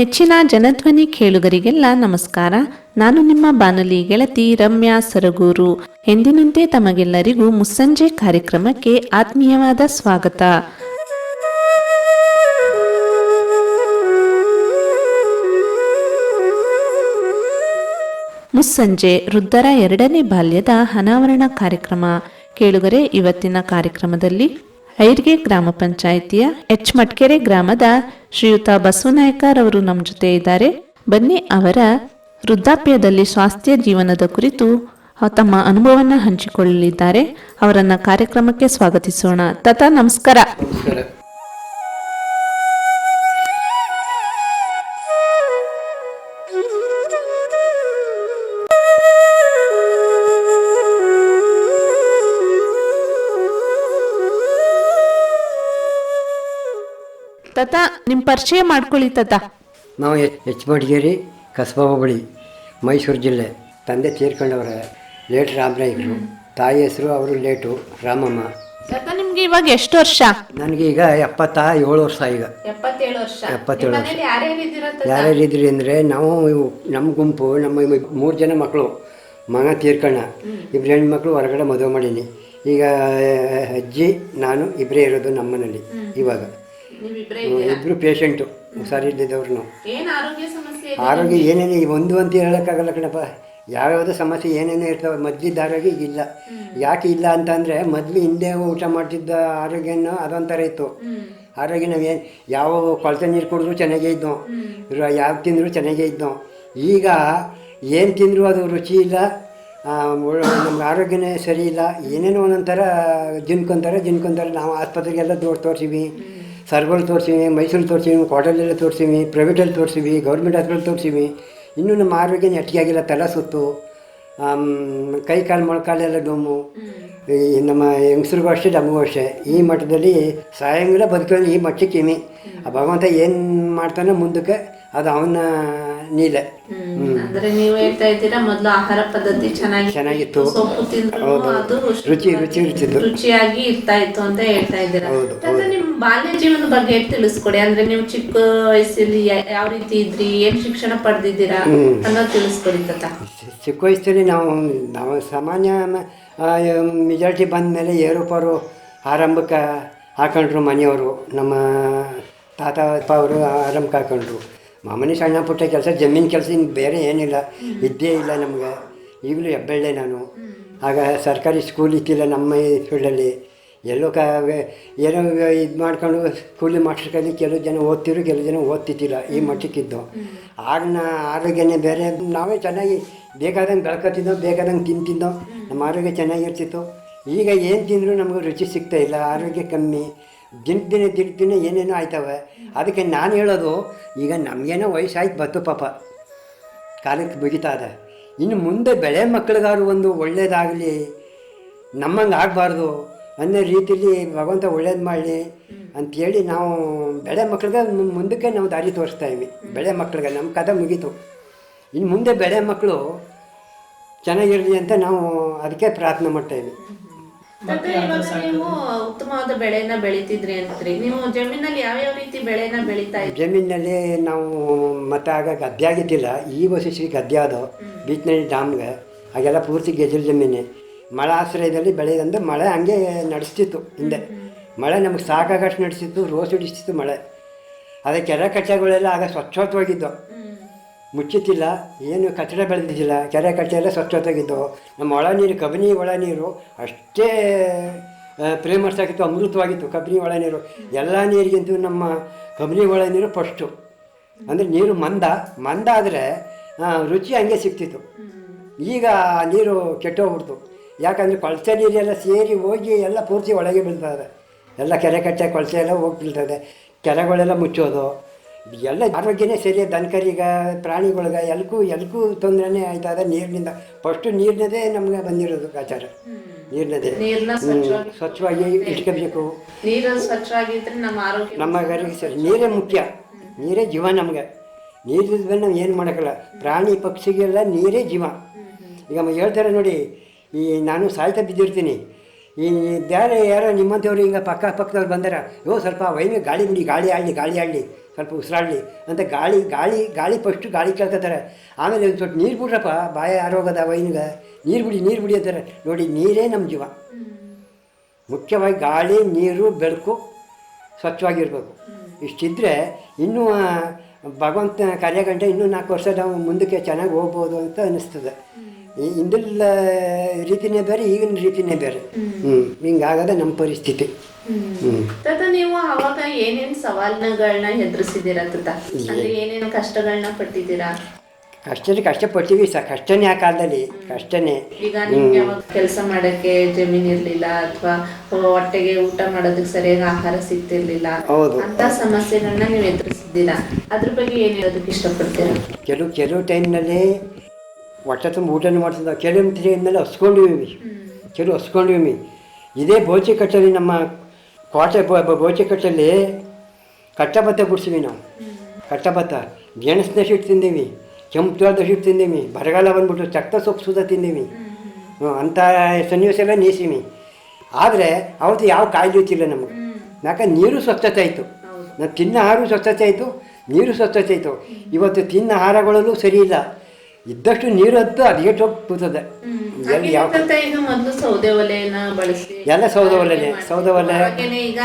ನೆಚ್ಚಿನ ಜನಧ್ವನಿ ಕೇಳುಗರಿಗೆಲ್ಲ ನಮಸ್ಕಾರ. ನಾನು ನಿಮ್ಮ ಬಾನಲಿ ಗೆಳತಿ ರಮ್ಯಾ ಸರಗೂರು. ಎಂದಿನಂತೆ ತಮಗೆಲ್ಲರಿಗೂ ಮುಸ್ಸಂಜೆ ಕಾರ್ಯಕ್ರಮಕ್ಕೆ ಆತ್ಮೀಯವಾದ ಸ್ವಾಗತ. ಮುಸ್ಸಂಜೆ ವೃದ್ಧರ ಎರಡನೇ ಬಾಲ್ಯದ ಅನಾವರಣ ಕಾರ್ಯಕ್ರಮ. ಕೇಳುಗರೆ, ಇವತ್ತಿನ ಕಾರ್ಯಕ್ರಮದಲ್ಲಿ ಐರ್ಗೆ ಗ್ರಾಮ ಪಂಚಾಯಿತಿಯ ಎಚ್ ಮಟ್ಕೆರೆ ಗ್ರಾಮದ ಶ್ರೀಯುತ ಬಸವನಾಯಕರವರು ನಮ್ಮ ಜೊತೆ ಇದ್ದಾರೆ. ಬನ್ನಿ ಅವರ ವೃದ್ಧಾಪ್ಯದಲ್ಲಿ ಸ್ವಾಸ್ಥ್ಯ ಜೀವನದ ಕುರಿತು ತಮ್ಮ ಅನುಭವವನ್ನು ಹಂಚಿಕೊಳ್ಳಲಿದ್ದಾರೆ. ಅವರನ್ನ ಕಾರ್ಯಕ್ರಮಕ್ಕೆ ಸ್ವಾಗತಿಸೋಣ. ತಥಾ ನಮಸ್ಕಾರ. ತಥಾ ನಿಮ್ಮ ಪರಿಚಯ ಮಾಡ್ಕೊಳ್ಳಿ ತಾತ. ನಾವು ಎಚ್ ಎಚ್ ಮಡಿಗೇರಿ ಕಸಬಾ ಹೋಬಳಿ ಮೈಸೂರು ಜಿಲ್ಲೆ. ತಂದೆ ತೀರ್ಕೊಂಡವ್ರೆ ಲೇಟ್ ರಾಮರಾಯರು ತಾಯಿ ಹೆಸರು ಅವರು ಲೇಟು ರಾಮಮ್ಮ. ನಿಮ್ಗೆ ಇವಾಗ ಎಷ್ಟು ವರ್ಷ? ನನಗೆ ಈಗ ಎಪ್ಪತ್ತ ಏಳು ವರ್ಷ ಈಗ. ಎಪ್ಪತ್ತೇಳು ವರ್ಷ. ಎಪ್ಪತ್ತೇಳು ವರ್ಷ. ಯಾರ್ಯಾರು ಇದ್ರಿ ಅಂದರೆ ನಾವು ಇವು ನಮ್ಮ ಗುಂಪು ನಮ್ಮ ಮೂರು ಜನ ಮಕ್ಕಳು ಮಗ ತೀರ್ಕಣ್ಣ. ಇಬ್ಬರು ಹೆಣ್ಮಕ್ಳು ಹೊರಗಡೆ ಮದುವೆ ಮಾಡೀನಿ. ಈಗ ಅಜ್ಜಿ ನಾನು ಇಬ್ಬರೇ ಇರೋದು ನಮ್ಮನೇಲಿ ಇವಾಗ. ಇಬ್ಬರು ಪೇಷಂಟು ಹುಷಾರಿಲ್ಲದವ್ರು ನಾವು ಏನ್ ಆರೋಗ್ಯ ಸಮಸ್ಯೆ ಆರೋಗ್ಯ ಏನೇನು ಈ ಒಂದು ಅಂತ ಹೇಳೋಕ್ಕಾಗಲ್ಲ ಕಣಪ್ಪ. ಯಾವ್ಯಾವುದೋ ಸಮಸ್ಯೆ ಏನೇನೋ ಇರ್ತವೆ ಮೊದಲಿದ್ದ ಆರೋಗ್ಯ ಈಗ ಇಲ್ಲ ಯಾಕೆ ಇಲ್ಲ ಅಂತಂದರೆ ಮೊದಲು ಹಿಂದೆ ಊಟ ಮಾಡ್ತಿದ್ದ ಆರೋಗ್ಯನೂ ಅದೊಂಥರ ಇತ್ತು. ಆರೋಗ್ಯ ನಾವೇನು ಯಾವ ಕೊಳತೆ ನೀರು ಕುಡಿದ್ರು ಚೆನ್ನಾಗೇ ಇದ್ದೋ ಯಾವ ತಿಂದರೂ ಚೆನ್ನಾಗೇ ಇದ್ದೋ ಈಗ ಏನು ತಿಂದರೂ ಅದು ರುಚಿ ಇಲ್ಲ ನಮ್ಗೆ ಆರೋಗ್ಯನೇ ಸರಿ ಇಲ್ಲ. ಏನೇನೋ ಒಂದೊಂಥರ ಜಿನ್ಕೊಂತಾರೆ ಜಿನ್ಕೊಂತಾರೆ. ನಾವು ಆಸ್ಪತ್ರೆಗೆಲ್ಲ ದೊಡ್ಡ ತೋರಿಸಿವಿ. ಸರ್ಗಳು ತೋರಿಸಿವಿ ಮೈಸೂರು ತೋರಿಸಿವಿ ಕ್ವಾರ್ಟರ್ಲೆಲ್ಲ ತೋರಿಸಿವಿ ಪ್ರೈವೇಟಲ್ಲಿ ತೋರಿಸಿವಿ ಗೌರ್ಮೆಂಟ್ ಹಾಸ್ಪಿಟಲ್ ತೋರಿಸಿವಿ. ಇನ್ನೂ ನಮ್ಮ ಆರೋಗ್ಯ ಆಗಿಲ್ಲ ತಲೆ ಸುತ್ತು ಕೈ ಕಾಲು ಮೊಳಕಾಲೆಲ್ಲ ಡೊಮ್ಮು. ಈ ನಮ್ಮ ಹೆಂಗಸ್ರಿಗೂ ಅಷ್ಟೇ ನಮಗೂ ಅಷ್ಟೇ. ಈ ಮಟ್ಟದಲ್ಲಿ ಸಾಯಂಗಿಲ್ಲ ಬದುಕೊಂಡು ಈ ಮಟ್ಟಕ್ಕೆ ಕಿಮಿ. ಆ ಭಗವಂತ ಏನು ಮಾಡ್ತಾನೆ ಮುಂದಕ್ಕೆ ಅದು ಅವನ ನೀಲೆ. ಅಂದ್ರೆ ನೀವು ಹೇಳ್ತಾ ಇದ್ದೀರಾ ಮೊದಲು ಆಹಾರ ಪದ್ಧತಿ ಚೆನ್ನಾಗಿ ಚೆನ್ನಾಗಿತ್ತು. ಸೊಪ್ಪು ತಿಂದ್ರು ಅದು ರುಚಿ ರುಚಿ ರುಚಿಯಾಗಿ ಇರ್ತಾ ಇತ್ತು ಅಂತ ಹೇಳ್ತಾ ಇದ್ದೀರಾ. ಬಾಲ್ಯ ಜೀವನದ ಬಗ್ಗೆ ತಿಳಿಸ್ಕೊಡಿ? ಅಂದ್ರೆ ನೀವು ಚಿಕ್ಕ ವಯಸ್ಸಲ್ಲಿ ಯಾವ ರೀತಿ ಇದ್ರಿ? ಏನ್ ಶಿಕ್ಷಣ ಪಡೆದಿದ್ದೀರಾ? ಅನ್ನೋದು ತಿಳಿಸ್ಕೊಡಿ ತಾ ಚಿಕ್ಕ ವಯಸ್ಸಲ್ಲಿ ನಾವು ನಾವು ಸಾಮಾನ್ಯ ಮೆಜಾರಿಟಿ ಬಂದ ಮೇಲೆ ಏರುಪಾರು ಆರಂಭಕ್ಕೆ ಹಾಕೊಂಡ್ರು ಮನೆಯವರು. ನಮ್ಮ ತಾತ ಅಪ್ಪ ಅವರು ಆರಂಭಕ್ಕೆ ಹಾಕೊಂಡ್ರು. ಮಾಮೂಲಿ ಸಣ್ಣ ಪುಟ್ಟ ಕೆಲಸ ಜಮೀನು ಕೆಲಸ ಇನ್ನು ಬೇರೆ ಏನಿಲ್ಲ. ವಿದ್ಯೆ ಇಲ್ಲ ನಮಗೆ. ಈಗಲೂ ಹೆಬ್ಬಳ್ಳೆ ನಾನು. ಆಗ ಸರ್ಕಾರಿ ಸ್ಕೂಲ್ ಇತ್ತಿಲ್ಲ ನಮ್ಮ ಈ ಫೀಲ್ಡಲ್ಲಿ ಎಲ್ಲೋ ಕ ಏನೋ ಇದು ಮಾಡ್ಕೊಂಡು ಕೂಲಿ ಕೈಲಿ ಕೆಲವು ಜನ ಓದ್ತಿರು ಕೆಲವು ಜನ ಓದ್ತಿದ್ದಿಲ್ಲ ಈ ಮಟ್ಟಕ್ಕಿದ್ದು. ಆಗಿನ ಆರೋಗ್ಯನೇ ಬೇರೆ ನಾವೇ ಚೆನ್ನಾಗಿ ಬೇಕಾದಂಗೆ ಬೆಳ್ಕೊತಿದ್ದೋ ಬೇಕಾದಂಗೆ ತಿಂತಿದ್ದೋ ನಮ್ಮ ಆರೋಗ್ಯ ಚೆನ್ನಾಗಿರ್ತಿತ್ತು. ಈಗ ಏನು ತಿಂದರೂ ನಮಗೆ ರುಚಿ ಸಿಗ್ತಾ ಇಲ್ಲ ಆರೋಗ್ಯ ಕಮ್ಮಿ. ದಿನ ದಿನ ದಿನ ದಿನ ಏನೇನೋ ಆಯ್ತವೆ. ಅದಕ್ಕೆ ನಾನು ಹೇಳೋದು ಈಗ ನಮಗೇನೋ ವಯಸ್ಸಾಯ್ತು ಬತ್ತು ಪಾಪ. ಕಾಲಕ್ಕೆ ಮುಗಿತಾ ಇದೆ. ಇನ್ನು ಮುಂದೆ ಬೆಳೆ ಮಕ್ಕಳಿಗಾರು ಒಂದು ಒಳ್ಳೆಯದಾಗಲಿ ನಮ್ಮಂಗೆ ಆಗಬಾರ್ದು. ಅನ್ನೋ ರೀತಿಲಿ ಭಗವಂತ ಒಳ್ಳೇದು ಮಾಡಲಿ ಅಂಥೇಳಿ ನಾವು ಬೆಳೆ ಮಕ್ಳಿಗೆ ಮುಂದಕ್ಕೆ ನಾವು ದಾರಿ ತೋರಿಸ್ತಾ ಇದ್ವಿ. ಬೆಳೆ ಮಕ್ಳಿಗೆ ನಮ್ಮ ಕಥೆ ಮುಗೀತು. ಇನ್ನು ಮುಂದೆ ಬೆಳೆ ಮಕ್ಕಳು ಚೆನ್ನಾಗಿರಲಿ ಅಂತ ನಾವು ಅದಕ್ಕೆ ಪ್ರಾರ್ಥನೆ ಮಾಡ್ತಾ ಇದ್ವಿ. ನೀವು ಉತ್ತಮವಾದ ಬೆಳೆನ ಬೆಳಿತಿದ್ರಿ ಅಂತ್ರಿ. ನೀವು ಜಮೀನಲ್ಲಿ ಯಾವ ಯಾವ ರೀತಿ ಬೆಳೆನ ಬೆಳಿತಾ ಇದ್ರಿ? ಜಮೀನಿನಲ್ಲಿ ನಾವು ಮತ್ತೆ ಆಗ ಗದ್ದೆ ಆಗಿದ್ದಿಲ್ಲ. ಈ ವರ್ಷ ಗದ್ದೆ ಅದು. ಬೀಚ್ನಳ್ಳಿ ಡ್ಯಾಮ್ಗೆ. ಹಾಗೆಲ್ಲ ಪೂರ್ತಿ ಗೆಜಲ್ ಜಮೀನೆ. ಮಳೆ ಆಶ್ರಯದಲ್ಲಿ ಬೆಳೆದಂದ್ರೆ ಮಳೆ ಹಂಗೆ ನಡೆಸ್ತಿತ್ತು ಹಿಂದೆ. ಮಳೆ ನಮಗೆ ಸಾಕಾಗಷ್ಟು ನಡೆಸ್ತಿತ್ತು ರೋಸ್ ಹಿಡಿಸ್ತಿತ್ತು ಮಳೆ. ಅದೇ ಕೆರೆ ಕಟ್ಟೆಗಳೆಲ್ಲ ಆಗ ಸ್ವಚ್ಛವಾಗಿದ್ದವು ಮುಚ್ಚುತ್ತಿಲ್ಲ ಏನು ಕಟ್ಟಡ ಬೆಳೆದಿದ್ದಿಲ್ಲ, ಕೆರೆ ಕಟ್ಟೆ ಎಲ್ಲ ಸ್ವಚ್ಛವಾಗಿದ್ದವು ನಮ್ಮ ಒಳ ನೀರು ಕಬಿನಿ ಒಳ ನೀರು ಅಷ್ಟೇ ಪ್ರೇಮರ್ಸ್ ಆಗಿತ್ತು ಅಮೃತವಾಗಿತ್ತು ಕಬಿನಿ ಒಳ ನೀರು. ಎಲ್ಲ ನೀರಿಗಿಂತೂ ನಮ್ಮ ಕಬಿನಿ ಒಳ ನೀರು ಫಸ್ಟು. ಅಂದರೆ ನೀರು ಮಂದ ಮಂದ ಆದರೆ ರುಚಿ ಹಂಗೆ ಸಿಗ್ತಿತ್ತು. ಈಗ ನೀರು ಕೆಟ್ಟೋಗ್ಬಿಡ್ತು. ಯಾಕಂದರೆ ಕೊಳಸೆ ನೀರೆಲ್ಲ ಸೇರಿ ಹೋಗಿ ಎಲ್ಲ ಪೂರ್ತಿ ಒಳಗೆ ಬೀಳ್ತದೆ. ಎಲ್ಲ ಕೆರೆ ಕಟ್ಟೆ ಕೊಳಸೆ ಎಲ್ಲ ಹೋಗಿ ಬೀಳ್ತದೆ. ಕೆರೆಗಳೆಲ್ಲ ಮುಚ್ಚೋದು. ಎಲ್ಲ ಆರೋಗ್ಯನೇ ಸರಿ ದನಕರಿಗ ಪ್ರಾಣಿಗಳ್ಗ ಎಲ್ಲಕ್ಕೂ ಎಲ್ಗೂ ತೊಂದರೆನೇ ಆಯ್ತದೆ ನೀರಿನಿಂದ. ಫಸ್ಟು ನೀರಿನದೇ ನಮಗೆ ಬಂದಿರೋದು ಆಚಾರ. ನೀರಿನದೇ. ನೀರ್ನ ಸ್ವಚ್ಛವಾಗಿ ಇಟ್ಕೋಬೇಕು. ನಮ್ಮ ಗರಿಗೆ ಸರಿ. ನೀರೇ ಮುಖ್ಯ. ನೀರೇ ಜೀವ ನಮಗೆ. ನೀರಿಲ್ದ ನಾವು ಏನು ಮಾಡೋಕ್ಕಲ್ಲ ಪ್ರಾಣಿ ಪಕ್ಷಿಗೆಲ್ಲ ನೀರೇ ಜೀವ. ಈಗ ಹೇಳ್ತಾರೆ ನೋಡಿ ಈ ನಾನು ಸಾಯ್ತಾ ಬಿದ್ದಿರ್ತೀನಿ. ಈ ಬೇರೆ ಯಾರೋ ನಿಮ್ಮಂಥವ್ರು ಹಿಂಗೆ ಪಕ್ಕ ಪಕ್ಕದವ್ರು ಬಂದಾರ, ಯೋ ಸ್ವಲ್ಪ ವೈಮೆ ಗಾಳಿ ಬಿಡಿ, ಗಾಳಿ ಆಡಲಿ ಗಾಳಿ ಆಡಲಿ ಸ್ವಲ್ಪ ಉಸಿರಾಡಲಿ ಅಂತ ಗಾಳಿ ಗಾಳಿ ಗಾಳಿ ಫಸ್ಟು ಗಾಳಿ ಕೇಳ್ಕೊತಾರೆ. ಆಮೇಲೆ ಒಂದು ಸ್ವಲ್ಪ ನೀರು ಬಿಡ್ರಪ್ಪ ಬಾಯ ಆರೋಗದ ವೈನ್ಗೆ, ನೀರು ಬಿಡಿ ನೀರು ಬಿಡಿ ಅಂತಾರೆ. ನೋಡಿ, ನೀರೇ ನಮ್ಮ ಜೀವ. ಮುಖ್ಯವಾಗಿ ಗಾಳಿ, ನೀರು, ಬೆಳಕು ಸ್ವಚ್ಛವಾಗಿರಬೇಕು. ಇಷ್ಟಿದ್ರೆ ಇನ್ನೂ ಭಗವಂತನ ಕಾರ್ಯಗಂಟೆ ಇನ್ನೂ ನಾಲ್ಕು ವರ್ಷ ನಾವು ಮುಂದಕ್ಕೆ ಚೆನ್ನಾಗಿ ಹೋಗ್ಬೋದು ಅಂತ ಅನಿಸ್ತದೆ ಹಿಂದಿನ ರೀತಿನೇ ಬೇರೆ ಈಗಿನ ರೀತಿನೇ ಬೇರೆ. ಹ್ಞೂ ಹಿಂಗಾಗದೆ ನಮ್ಮ ಪರಿಸ್ಥಿತಿ. ತಾತ ನೀವು ಅವಾಗ ಏನೇನ್ ಸವಾಲುಗಳನ್ನ ಎದುರಿಸಿದ್ದೀರಾ ತಾತ? ಅಂದ್ರೆ ಏನೇನು ಕಷ್ಟಗಳನ್ನ ಪಟ್ಟಿದ್ದೀರಾ? ಕಷ್ಟನೇ ಕಷ್ಟಪಡ್ತೀವಿ ಸ ಕಷ್ಟನೇ ಆ ಕಾಲದಲ್ಲಿ. ಕಷ್ಟನೇ. ಈಗ ನಿಮ್ಗೆ ಕೆಲಸ ಮಾಡಕ್ಕೆ ಜಮೀನ್ ಇರ್ಲಿಲ್ಲ ಅಥವಾ ಹೊಟ್ಟೆಗೆ ಊಟ ಮಾಡೋದಕ್ಕೆ ಸರಿಯಾಗಿ ಆಹಾರ ಸಿಗ್ತಿರ್ಲಿಲ್ಲ. ಹೌದು. ಅಂತ ಸಮಸ್ಯೆಗಳನ್ನ ನೀವು ಎದುರಿಸಿದ್ದೀರಾ? ಅದ್ರ ಬಗ್ಗೆ ಏನ್ ಹೇಳೋದಕ್ಕೆ ಇಷ್ಟಪಡ್ತೀರಾ? ಕೆಲವು ಕೆಲವು ಟೈಮ್ನಲ್ಲಿ ಹೊಟ್ಟೆ ತುಂಬ ಊಟನೂ ಮಾಡ್ತಿದ್ದ ಕೆಲವು ಮೇಲೆ ಹಸ್ಕೊಂಡಿವಿ ಕೆಲವು ಹಸ್ಕೊಂಡಿವಿ ಇದೇ ಬೋಚಿಕಟ್ಟಲ್ಲಿ ನಮ್ಮ ಕೋಟೆ ಬೋಚಿಕಟ್ಟಲ್ಲಿ ಕಟ್ಟಭತ್ತ ಬಿಡ್ತೀವಿ ನಾವು. ಕಟ್ಟಭತ್ತ ಗೆಣಸಿನ ಹಿಟ್ಟು ತಿಂದೀವಿ. ಕೆಂಪು ಜೋಳದ ಹಿಟ್ಟು ತಿಂದೀವಿ ಬರಗಾಲ ಬಂದ್ಬಿಟ್ಟು ಚಕ್ತ ಸೊಪ್ಪು ಸುದ ತಿಂದೀವಿ ಅಂಥ ಸನ್ನಿವೇಶ ಎಲ್ಲ ನೀಸೀವಿ ಆದರೆ ಅವತ್ತು ಯಾವ ಕಾಯಿಲೆ ಇತ್ತಿಲ್ಲ ನಮಗೆ. ಯಾಕೆ ನೀರು ಸ್ವಚ್ಛತೆ ಆಯಿತು. ನಾನು ತಿನ್ನ ಆಹಾರ ಸ್ವಚ್ಛತೆ ಆಯಿತು ನೀರು ಸ್ವಚ್ಛತೆ ಆಯಿತು. ಇವತ್ತು ತಿನ್ನ ಆಹಾರಗಳಲ್ಲೂ ಸರಿ ಇಲ್ಲ. ಇದ್ದಷ್ಟು ನೀರು ಹತ್ತು ಅದಿಗೆಟ್ಟು ಹೋಗಿ ಕೂತದೆ ಎಲ್ಲಿ ಯಾವ ತಾತ ಈಗ ಮೊದಲು ಸೌದೆ ಒಲೆಯನ್ನ ಬಳಸಿ ಎಲ್ಲ ಸೌದೆ ಒಲೆ ಸೌದೆ ಒಲೆ. ಹಾಗೇನೆ ಈಗ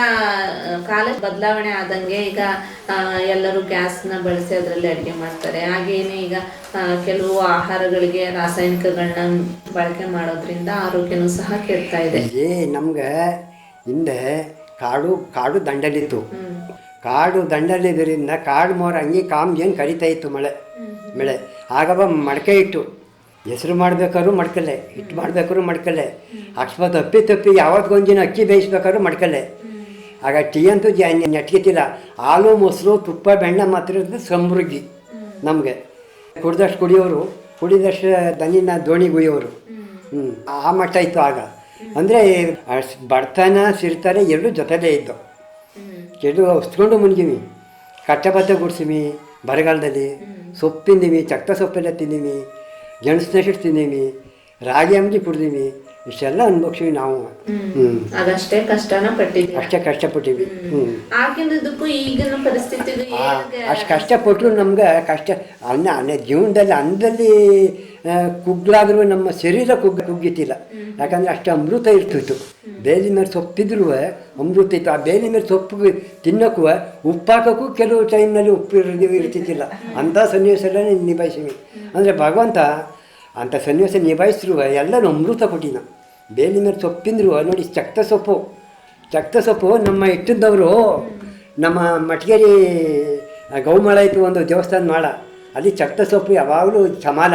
ಕಾಲ ಬದಲಾವಣೆ ಆದಂಗೆ ಈಗ ಆ, ಎಲ್ಲರೂ ಗ್ಯಾಸ್ನ ಬಳಸಿ ಅದರಲ್ಲಿ ಅಡುಗೆ ಮಾಡ್ತಾರೆ. ಹಾಗೇನೆ ಈಗ ಆ, ಕೆಲವು ಆಹಾರಗಳಿಗೆ ರಾಸಾಯನಿಕಗಳನ್ನ ಬಳಕೆ ಮಾಡೋದ್ರಿಂದ ಆರೋಗ್ಯನೂ ಸಹ ಕೆಡ್ತಾ ಇದೆ. ಏ ನಮ್ಗೆ ಹಿಂದೆ ಕಾಡು ಕಾಡು ದಂಡಲಿತ್ತು. ಕಾಡು ದಂಡಲಿದ್ರಿಂದ ಕಾಡು ಮೋರ ಹಂಗೆ ಕಾಮ್ಗೇನು ಕರಿತಾ ಇತ್ತು ಮಳೆ. ಮಳೆ. ಆಗವ ಮಡಕೆ ಇಟ್ಟು ಹೆಸರು ಮಾಡ್ಬೇಕಾದ್ರು ಮಡ್ಕಲೆ ಹಿಟ್ಟು ಮಾಡಬೇಕಾದ್ರೂ ಮಡ್ಕಲೆ ಅಕಸ್ಮಾತ್ ತಪ್ಪಿ ತಪ್ಪಿ ಯಾವತ್ತಿಗೊಂದಿನ ಅಕ್ಕಿ ಬೇಯಿಸ್ಬೇಕಾದ್ರೂ ಮಡ್ಕಲೆ ಆಗ ಟೀ ಅಂತೂ ಜ ನೆಟ್ಕಿತಿಲ್ಲ ಹಾಲು ಮೊಸರು ತುಪ್ಪ ಬೆಣ್ಣೆ ಮಾತ್ರ ಸಮೃದ್ಧಿ ನಮಗೆ. ಕುಡಿದಷ್ಟು ಕುಡಿಯೋರು ಕುಡಿದಷ್ಟು ದನಿನ ದೋಣಿ ಗುಯ್ಯೋರು. ಹ್ಞೂ ಆ ಮಟ್ಟ ಇತ್ತು ಆಗ. ಅಂದರೆ ಬಡತನ ಸಿರ್ತಾರೆ ಎರಡು ಜೊತೆಲೇ ಇದ್ದು. ಎರಡು ಹೊಸ್ಕೊಂಡು ಮುನ್ಗಿವಿ ಕಟ್ಟಬತ್ತ ಗುಡ್ಸಿವಿ ಬರಗಾಲದಲ್ಲಿ ಸೊಪ್ಪು ತಿಂದೀವಿ ಚಕ್ತ ಸೊಪ್ಪೆಲ್ಲ ತಿಂದೀವಿ ಗೆಣಸು ತಿಂದೀವಿ ರಾಗಿ ಅಂಬಿ ಕುಡ್ದೀವಿ. ಇಷ್ಟೆಲ್ಲ ಅನ್ಭವಿಸಿವಿ ನಾವು. ಅದಷ್ಟೇ ಕಷ್ಟನ ಪಟ್ಟಿದ್ವಿ ಅಷ್ಟೇ ಕಷ್ಟಪಟ್ಟಿವಿ. ಆಗಿನದಕ್ಕೂ ಈಗಿನ ಪರಿಸ್ಥಿತಿಗೂ ಅಷ್ಟು ಕಷ್ಟಪಟ್ಟರು ನಮ್ಗೆ ಕಷ್ಟ ಅನ್ನ ಅನ್ನ ಜೀವನದಲ್ಲಿ ಅನ್ನದಲ್ಲಿ ಕುಗ್ಗಲಾದರೂ ನಮ್ಮ ಶರೀರ ಕುಗ್ಗ ಕುಗ್ಗಿತಿಲ್ಲ ಯಾಕಂದರೆ ಅಷ್ಟು ಅಮೃತ ಇರ್ತಿತ್ತು. ಬೇಲಿ ಮೇಲೆ ಸೊಪ್ಪಿದ್ರೂ ಅಮೃತ ಇತ್ತು. ಆ ಬೇಲಿ ಮೇಲೆ ಸೊಪ್ಪು ತಿನ್ನೋಕ್ಕೂ ಉಪ್ಪು ಹಾಕೋಕ್ಕೂ ಕೆಲವು ಟೈಮ್ನಲ್ಲಿ ಉಪ್ಪು ಇರ್ ಇರ್ತಿದ್ದಿಲ್ಲ. ಅಂಥ ಸನ್ನಿವೇಶ ನಿಭಾಯಿಸಿ ನಿಭಾಯಿಸಿವಿ ಅಂದರೆ ಭಗವಂತ ಅಂಥ ಸನ್ನಿವೇಶ ನಿಭಾಯಿಸಿರುವ ಎಲ್ಲನೂ ಅಮೃತ ಕೊಟ್ಟಿನ. ಬೇಲಿ ಮೇಲೆ ಸೊಪ್ಪಿಂದರು. ನೋಡಿ ಚಕ್ತ ಸೊಪ್ಪು. ಚಕ್ತ ಸೊಪ್ಪು ನಮ್ಮ ಇಟ್ಟಿದ್ದವರು ನಮ್ಮ ಮಟ್ಗೇರಿ ಗೌಮಳ ಇತ್ತು ಒಂದು ದೇವಸ್ಥಾನ ಮಾಡ ಅಲ್ಲಿ ಚಕ್ತ ಸೊಪ್ಪು ಯಾವಾಗಲೂ ಸಮಾಲ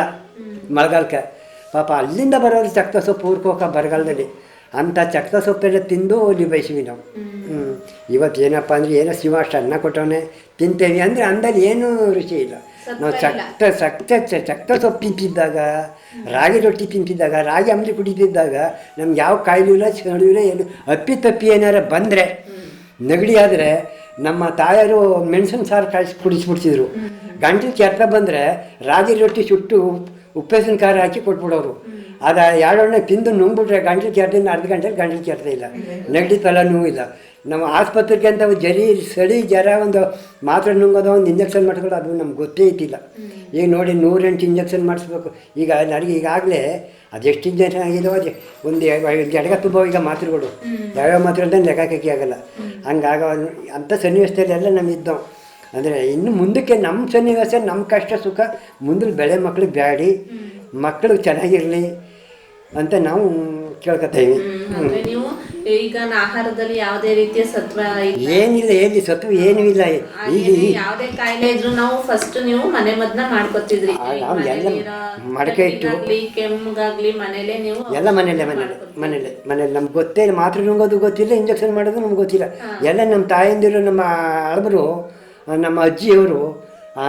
ಮಳೆಗಾಲಕ್ಕೆ. ಪಾಪ ಅಲ್ಲಿಂದ ಬರೋರು ಚಕ್ತ ಸೊಪ್ಪು ಊರ್ಕೋಕ ಬರಗಾಲದಲ್ಲಿ. ಅಂಥ ಚಕ್ತ ಸೊಪ್ಪೆಲ್ಲ ತಿಂದು ನಿಭಾಯಿಸಿವಿ ನಾವು. ಹ್ಞೂ ಇವತ್ತು ಏನಪ್ಪ ಅಂದರೆ ಏನೋ ಶಿವ ಅಷ್ಟು ಅನ್ನ ಕೊಟ್ಟವನೆ ತಿಂತೇವೆ ಅಂದರೆ ಅಂದಲ್ಲಿ ಏನೂ ರುಚಿ ಇಲ್ಲ. ನಾವು ಚಕ್ತ ಚಕ್ತ ಚಕ್ತ ಸೊಪ್ಪು ತಿಂತಿದ್ದಾಗ ರಾಗಿ ರೊಟ್ಟಿ ತಿಂತಿದ್ದಾಗ ರಾಗಿ ಅಂಬಲಿ ಕುಡಿತಿದ್ದಾಗ ನಮ್ಗೆ ಯಾವ ಕಾಯಿಲೆ ಇಲ್ಲ ಚಳಿ ಇಲ್ಲ ಏನು ಅಪ್ಪಿ ತಪ್ಪಿ ಏನಾರ ಬಂದರೆ ನೆಗಡಿ ಆದರೆ ನಮ್ಮ ತಾಯರು ಮೆಣಸಿನ ಸಾರು ಕಾಯಿಸಿ ಕುಡಿಸ್ಬಿಡ್ತಿದ್ರು ಗಂಟಲು ಕೆತ್ತ ಬಂದರೆ ರಾಗಿ ರೊಟ್ಟಿ ಸುಟ್ಟು ಉಪ್ಪೇಸಿನ ಖಾರ ಹಾಕಿ ಕೊಟ್ಬಿಡೋರು. ಅದು ಎರಡೊಣ್ಣೆ ತಿಂದು ನುಂಗ್ಬಿಟ್ರೆ ಗಂಟಲು ಕೆರ್ತಿಂದ ಅರ್ಧ ಗಂಟೆಲಿ ಗಂಟಲು ಕೆರ್ತಾ ಇಲ್ಲ. ನೆಗಡಿ ತಲೆ ನೋವಿಲ್ಲ. ನಮ್ಮ ಆಸ್ಪತ್ರೆಗೆ ಅಂತ ಜರಿ ಸಳಿ ಜ್ವರ ಒಂದು ಮಾತ್ರೆ ನುಂಗೋದು ಒಂದು ಇಂಜೆಕ್ಷನ್ ಮಾಡ್ಕೊಳ್ಳೋದು ಅದು ನಮ್ಗೆ ಗೊತ್ತೇ ಇದ್ದಿಲ್ಲ. ಈಗ ನೋಡಿ ನೂರೆಂಟು ಇಂಜೆಕ್ಷನ್ ಮಾಡಿಸ್ಬೇಕು. ಈಗ ನನಗೆ ಈಗಾಗಲೇ ಅದೆಷ್ಟು ಇಂಜೆಕ್ಷನ್ ಆಗಿದೆ ಅದು. ಒಂದು ಎಡಗ ತುಂಬ ಈಗ ಮಾತ್ರೆಗಳು. ಯಾವ್ಯಾವ ಮಾತ್ರೆ ಅಂತ ಲೆಕ್ಕಕ್ಕೆ ಆಗಲ್ಲ. ಹಂಗಾಗ ಅಂಥ ಸನ್ನಿವೇಶದಲ್ಲಿ ಎಲ್ಲ ನಮ್ಮ ಇದ್ದವು. ಅಂದರೆ ಇನ್ನು ಮುಂದಕ್ಕೆ ನಮ್ಮ ಸನ್ನಿವೇಶ ನಮ್ಮ ಕಷ್ಟ ಸುಖ ಮುಂದೆ ಬೆಳೆ ಮಕ್ಳಿಗೆ ಬ್ಯಾಡಿ ಮಕ್ಕಳು ಚೆನ್ನಾಗಿರಲಿ ಅಂತ ನಾವು ಕೇಳ್ಕೊತೀವಿ ಅಂದ್ರೆ ನೀವು ಈಗ ಆಹಾರದಲ್ಲಿ ಯಾವುದೇ ರೀತಿಯ ಸತ್ವ ಇಲ್ಲ. ಏನಿಲ್ಲ ಏನಿಲ್ಲ ಸತ್ವ ಏನೂ ಇಲ್ಲ. ಈಗ ಹಾಗೇನೆ ಯಾವುದೇ ಕಾಯಿಲೆ ಇದ್ರು ನಾವು ಫಸ್ಟ್ ನೀವು ಮನೆ ಮದ್ನ ಮಾಡ್ಕೊತಿದ್ರಿ. ಆ, ನಾವು ಎಲ್ಲ ಮಡಕೆ ಇಟ್ಟು- ಕೆಮ್ಮಗಾಗ್ಲಿ ಮನೇಲೆ ನೀವು ಎಲ್ಲ ಮನೇಲೆ ಮನೇಲೆ ಮನೇಲೆ ಮನೇಲಿ. ನಮ್ಗೆ ಗೊತ್ತೇ ಇಲ್ಲ ಮಾತ್ರೆ ನುಂಗೋದು ಗೊತ್ತಿಲ್ಲ ಇಂಜೆಕ್ಷನ್ ಮಾಡೋದು ನಮ್ಗೆ ಗೊತ್ತಿಲ್ಲ. ಎಲ್ಲ ನಮ್ಮ ತಾಯಂದಿರು ನಮ್ಮ ಅಳಬರು ನಮ್ಮ ಅಜ್ಜಿಯವರು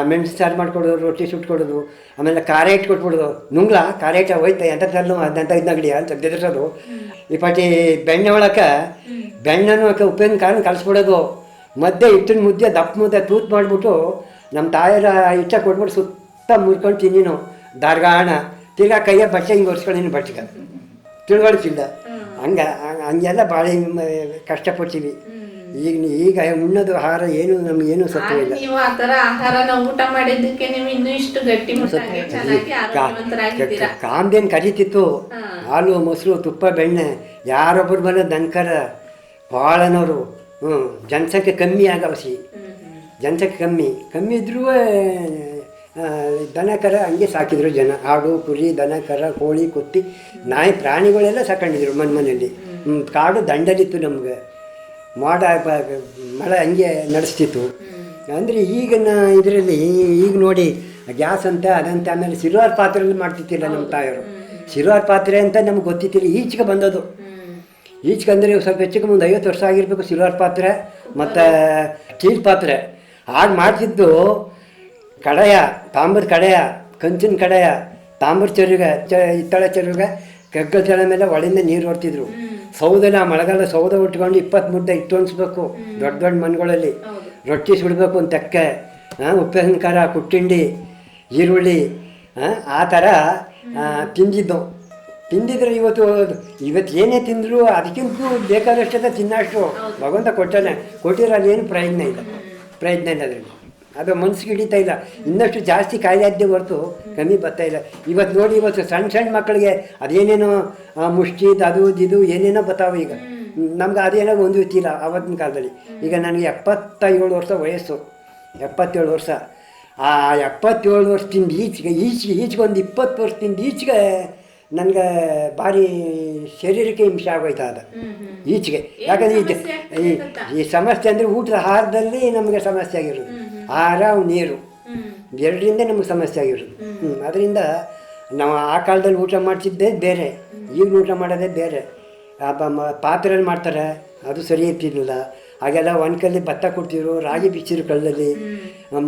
ಮೆಣಸು ಸಾರು ಮಾಡಿಕೊಡೋದು ರೊಟ್ಟಿ ಸುಟ್ಕೊಡೋದು ಆಮೇಲೆ ಖಾರ ಇಟ್ಟು ಕೊಟ್ಬಿಡೋದು. ನುಂಗ್ಲ ಖಾರ ಇಟ್ಟ ಹೋಯ್ತಾ ಎಂಥ ತರಲು ಅದಂತ ಇದ್ನಗಡಿ ಅಂತ ಬೆದರ್ಸೋದು ಈ ಪಾಟಿ ಬೆಣ್ಣೆ ಒಳಕ್ಕೆ ಬೆಣ್ಣೆನೂ ಉಪ್ಪಿನ ಕಾರಣ ಕಲಿಸ್ಬಿಡೋದು. ಮಧ್ಯೆ ಹಿಟ್ಟಿನ ಮುದ್ದೆ ದಪ್ಪ ಮುದ್ದೆ ತೂತ್ ಮಾಡಿಬಿಟ್ಟು ನಮ್ಮ ತಾಯರ ಇಷ್ಟ ಕೊಟ್ಬಿಟ್ಟು ಸುತ್ತ ಮುರ್ಕೊಂಡು ತಿನ್ನಿನು ದಾರ್ಗಾಣ ತಿರ್ಗಾ ಕೈಯ ಬಟ್ಟೆ ಹಿಂಗೆ ಒರೆಸ್ಕೊಂಡಿನಿ ಬಟ್ಟೆಗೆ. ತಿಳುವಳಿಕಿಲ್ಲ ಹಂಗೆ ಹಂಗೆ ಹಂಗೆಲ್ಲ ಭಾಳ ಕಷ್ಟಪಡ್ತೀವಿ. ಈಗ ಈಗ ಉಣ್ಣದ ಆಹಾರ ಏನು ನಮ್ಗೆ ಏನು ಸತ್ವ ಇಲ್ಲ. ನೀವು ಆ ತರ ಆಹಾರನ ಊಟ ಮಾಡಿದ್ದಕ್ಕೆ ನೀವು ಇನ್ನೂ ಇಷ್ಟು ಗಟ್ಟಿ ಮುಟ್ಟಾಗಿ ಚೆನ್ನಾಗಿ ಆರೋಗ್ಯವಂತರಾಗಿದ್ದೀರಾ? ಕಾಮ್ದೇನು ಕರೀತಿತ್ತು ಹಾಲು ಮೊಸರು ತುಪ್ಪ ಬೆಣ್ಣೆ. ಯಾರೊಬ್ಬರು ಬಂದ ದಂಕರ ಭಾಳನವರು ಹ್ಞೂ ಜನಸಂಖ್ಯೆ ಕಮ್ಮಿ ಆಗವಸಿ ಜನಸಂಖ್ಯೆ ಕಮ್ಮಿ. ಕಮ್ಮಿ ಇದ್ರೂ ದನ ಕರ ಹಂಗೆ ಸಾಕಿದ್ರು ಜನ. ಆಡು ಕುರಿ ದನ ಕರ ಕೋಳಿ ಕುತ್ತಿ ನಾಯಿ ಪ್ರಾಣಿಗಳೆಲ್ಲ ಸಾಕೊಂಡಿದ್ರು ಮನೆ ಮನೆಯಲ್ಲಿ ಕಾಡು ದಂಡಲಿತ್ತು ನಮ್ಗೆ. ಮಾಡ ಮಳೆ ಹಂಗೆ ನಡೆಸ್ತಿತ್ತು. ಅಂದರೆ ಈಗಿನ ಇದರಲ್ಲಿ ಈಗ ನೋಡಿ ಗ್ಯಾಸ್ ಅಂತ ಅದಂತ ಆಮೇಲೆ ಸಿಲ್ವರ್ ಪಾತ್ರೆಯಲ್ಲಿ ಮಾಡ್ತಿದ್ದಿಲ್ಲ ನಮ್ಮ ತಾಯಿಯವರು ಸಿಲ್ವರ್ ಪಾತ್ರೆ ಅಂತ ನಮ್ಗೆ ಗೊತ್ತಿತ್ತಿಲ್ಲ ಈಚೆಗೆ ಬಂದದು ಈಚೆಗೆ ಅಂದರೆ ಸ್ವಲ್ಪ ಹೆಚ್ಚಿಗೆ ಮುಂದೆ ಐವತ್ತು ವರ್ಷ ಆಗಿರಬೇಕು ಸಿಲ್ವರ್ ಪಾತ್ರೆ ಮತ್ತು ಸ್ಟೀಲ್ ಪಾತ್ರೆ. ಆಗ ಮಾಡ್ತಿದ್ದು ಕಡೆಯ ತಾಮ್ರದ ಕಡೆಯ ಕಂಚಿನ ಕಡೆಯ ತಾಮ್ರದ ಚರುಗ ಚ ಹಿತ್ತಳ ಚರುಗ ಕಗ್ಗಲ ಜಲ ಮೇಲೆ ಒಳಿಂದ ನೀರು ಹೊರ್ತಿದ್ರು. ಸೌದೆಲ್ಲ ಮಳೆಗಾಲ ಸೌದೆ ಉಟ್ಕೊಂಡು ಇಪ್ಪತ್ತು ಮುದ್ದೆ ಇಟ್ಟು ಅನ್ಸ್ಬೇಕು ದೊಡ್ಡ ದೊಡ್ಡ ಮನೆಗಳಲ್ಲಿ ರೊಟ್ಟಿ ಸುಡಬೇಕು ಒಂದು ತೆಕ್ಕೆ ಹಾಂ ಉಪ್ಪಿನ ಖಾರ ಕುಟ್ಟಿಂಡಿ ಈರುಳ್ಳಿ ಹಾಂ ಆ ಥರ ತಿಂದಿದ್ದು. ತಿಂದಿದ್ರೆ ಇವತ್ತು ಇವತ್ತು ಏನೇ ತಿಂದರೂ ಅದಕ್ಕಿಂತ ಬೇಕಾದಷ್ಟೇ ತಿನ್ನಷ್ಟು. ಭಗವಂತ ಕೊಟ್ಟಾನೆ. ಕೊಟ್ಟಿರೋ ಏನು ಪ್ರಯತ್ನ ಇಲ್ಲ. ಪ್ರಯತ್ನ ಇಲ್ಲ ಅದರಲ್ಲಿ. ಅದು ಮನ್ಸಿಗೆ ಹಿಡಿತಾ ಇಲ್ಲ. ಇನ್ನಷ್ಟು ಜಾಸ್ತಿ ಕಾಯಿಲೆ ಹೊರತು ಕಮ್ಮಿ ಬರ್ತಾ ಇಲ್ಲ. ಇವತ್ತು ನೋಡಿ ಇವತ್ತು ಸಣ್ಣ ಸಣ್ಣ ಮಕ್ಕಳಿಗೆ ಅದೇನೇನೋ ಮುಷ್ಟಿದ್ ಅದು ಇದು ಏನೇನೋ ಬರ್ತಾವೆ ಈಗ. ನಮ್ಗೆ ಅದೇನೋ ಒಂದು ಇಲ್ಲ ಆವತ್ತಿನ ಕಾಲದಲ್ಲಿ. ಈಗ ನನಗೆ ಎಪ್ಪತ್ತೇಳು ವರ್ಷ ವಯಸ್ಸು. ಎಪ್ಪತ್ತೇಳು ವರ್ಷ. ಆ ಎಪ್ಪತ್ತೇಳು ವರ್ಷದಿಂದ ಈಚೆಗೆ ಈಚೆಗೆ ಈಚೆಗೆ ಒಂದು ಇಪ್ಪತ್ತು ವರ್ಷದಿಂದ ಈಚೆಗೆ ನನಗೆ ಭಾರಿ ಶರೀರಕ್ಕೆ ಹಿಂಸೆ ಆಗೋಯ್ತಾ ಅದು. ಈಚೆಗೆ. ಯಾಕಂದರೆ ಈ- ಈ ಸಮಸ್ಯೆ ಅಂದರೆ ಊಟದ ಆಹಾರದಲ್ಲಿ ನಮಗೆ ಸಮಸ್ಯೆ ಆಗಿರೋದು. ಆಹಾರ ನೀರು. ಎರಡರಿಂದ ನಮಗೆ ಸಮಸ್ಯೆ ಆಗಿರೋದು. ಹ್ಞೂ ಅದರಿಂದ ನಾವು ಆ ಕಾಲದಲ್ಲಿ ಊಟ ಮಾಡ್ತಿದ್ದೇ ಬೇರೆ. ಈಗ ಊಟ ಮಾಡೋದೇ ಬೇರೆ. ಪಾತ್ರೆಯಲ್ಲಿ ಮಾಡ್ತಾರೆ. ಅದು ಸರಿ ಇರ್ತಿರ್ಲಿಲ್ಲ. ಹಾಗೆಲ್ಲ ಒಣಕಲ್ಲಿ ಭತ್ತ ಕೊಡ್ತಿದ್ರು ರಾಗಿ ಬಿಚ್ಚಿದ್ರು ಕಲ್ಲಲ್ಲಿ.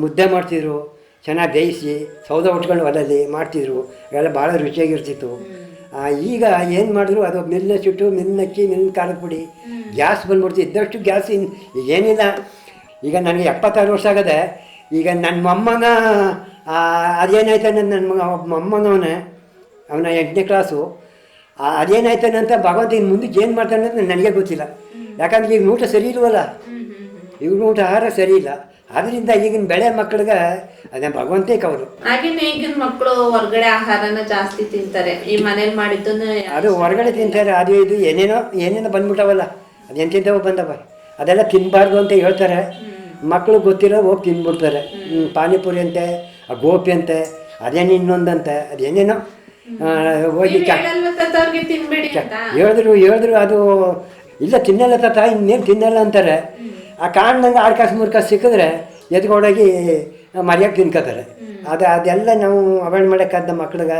ಮುದ್ದೆ ಮಾಡ್ತಿದ್ರು. ಚೆನ್ನಾಗಿ ಬೇಯಿಸಿ ಸೌದೆ ಉಟ್ಕೊಂಡು ಒಲಲ್ಲಿ ಮಾಡ್ತಿದ್ರು. ಅವೆಲ್ಲ ಭಾಳ ರುಚಿಯಾಗಿರ್ತಿತ್ತು. ಈಗ ಏನು ಮಾಡಿದ್ರು ಅದು ಮಿಲ್ನ ಸುಟ್ಟು ಮಿಲ್ನಕ್ಕಿ ಮಿಲ್ನ ಖಾರದ ಪುಡಿ. ಗ್ಯಾಸ್ ಬಂದ್ಬಿಡ್ತು. ಇದ್ದಷ್ಟು ಗ್ಯಾಸ್ ಏನಿಲ್ಲ. ಈಗ ನನಗೆ ಎಪ್ಪತ್ತಾರು ವರ್ಷ ಆಗದೆ ಈಗ ನನ್ನ ಮೊಮ್ಮನ ಆ, ಅದೇನಾಯ್ತಾನೆ ನನ್ನ ಮಗ ಮೊಮ್ಮಗ ಅವನ ಎಂಟನೇ ಕ್ಲಾಸು ಆ, ಅದೇನಾಯ್ತಾನೆ ಅಂತ ಭಗವಂತ ಇನ್ನು ಮುಂದಕ್ಕೆ ಏನು ಮಾಡ್ತಾನೆ ಅಂತ ನನಗೆ ಗೊತ್ತಿಲ್ಲ. ಯಾಕಂದ್ರೆ ಈಗ ಊಟ ಸರಿ ಇಲ್ವಲ್ಲ? ಈಗ ಊಟ ಆಹಾರ ಸರಿ ಇಲ್ಲ. ಅದರಿಂದ ಈಗಿನ ಬೆಳೆ ಮಕ್ಕಳಿಗೆ ಅದೇ ಭಗವಂತೇ ಕವರು ಹಾಗೇನೆ ಈಗಿನ ಮಕ್ಕಳು ಹೊರಗಡೆ ಆಹಾರನ ಜಾಸ್ತಿ ತಿಂತಾರೆ. ಈ ಮನೇಲಿ ಮಾಡಿದ್ದು ಅದು ಹೊರಗಡೆ ತಿಂತಾರೆ ಅದು ಇದು ಏನೇನೋ ಏನೇನೋ ಬಂದ್ಬಿಟ್ಟವಲ್ಲ. ಅದು ಎಂತೆಂಥವು ಬಂದವ. ಅದೆಲ್ಲ ತಿನ್ನಬಾರ್ದು ಅಂತ ಹೇಳ್ತಾರೆ. ಮಕ್ಕಳು ಗೊತ್ತಿರೋ ಹೋಗಿ ತಿಂದ್ಬಿಡ್ತಾರೆ ಪಾನಿಪುರಿ ಅಂತೆ ಆ ಗೋಪಿ ಅಂತೆ ಅದೇನು ಇನ್ನೊಂದಂತೆ ಅದೇನೇನೋ ಹೋಗಿ ಹೇಳಿದ್ರು ಹೇಳಿದ್ರು ಅದು ಇಲ್ಲ ತಿನ್ನಲ್ಲ ತಾತ ಇನ್ನೇನು ತಿನ್ನಲ್ಲ ಅಂತಾರೆ. ಆ ಕಾಣ್ದಂಗೆ ಆರು ಕಾಸು ಮೂರು ಕಾಸು ಸಿಕ್ಕಿದ್ರೆ ಎದ್ಕೊಂಡೋಗಿ ಮರ್ಯಾಕೆ ತಿನ್ಕೋತಾರೆ. ಅದು ಅದೆಲ್ಲ ನಾವು ಅವಾಯ್ಡ್ ಮಾಡೋಕ್ಕಾದ ಮಕ್ಳಿಗೆ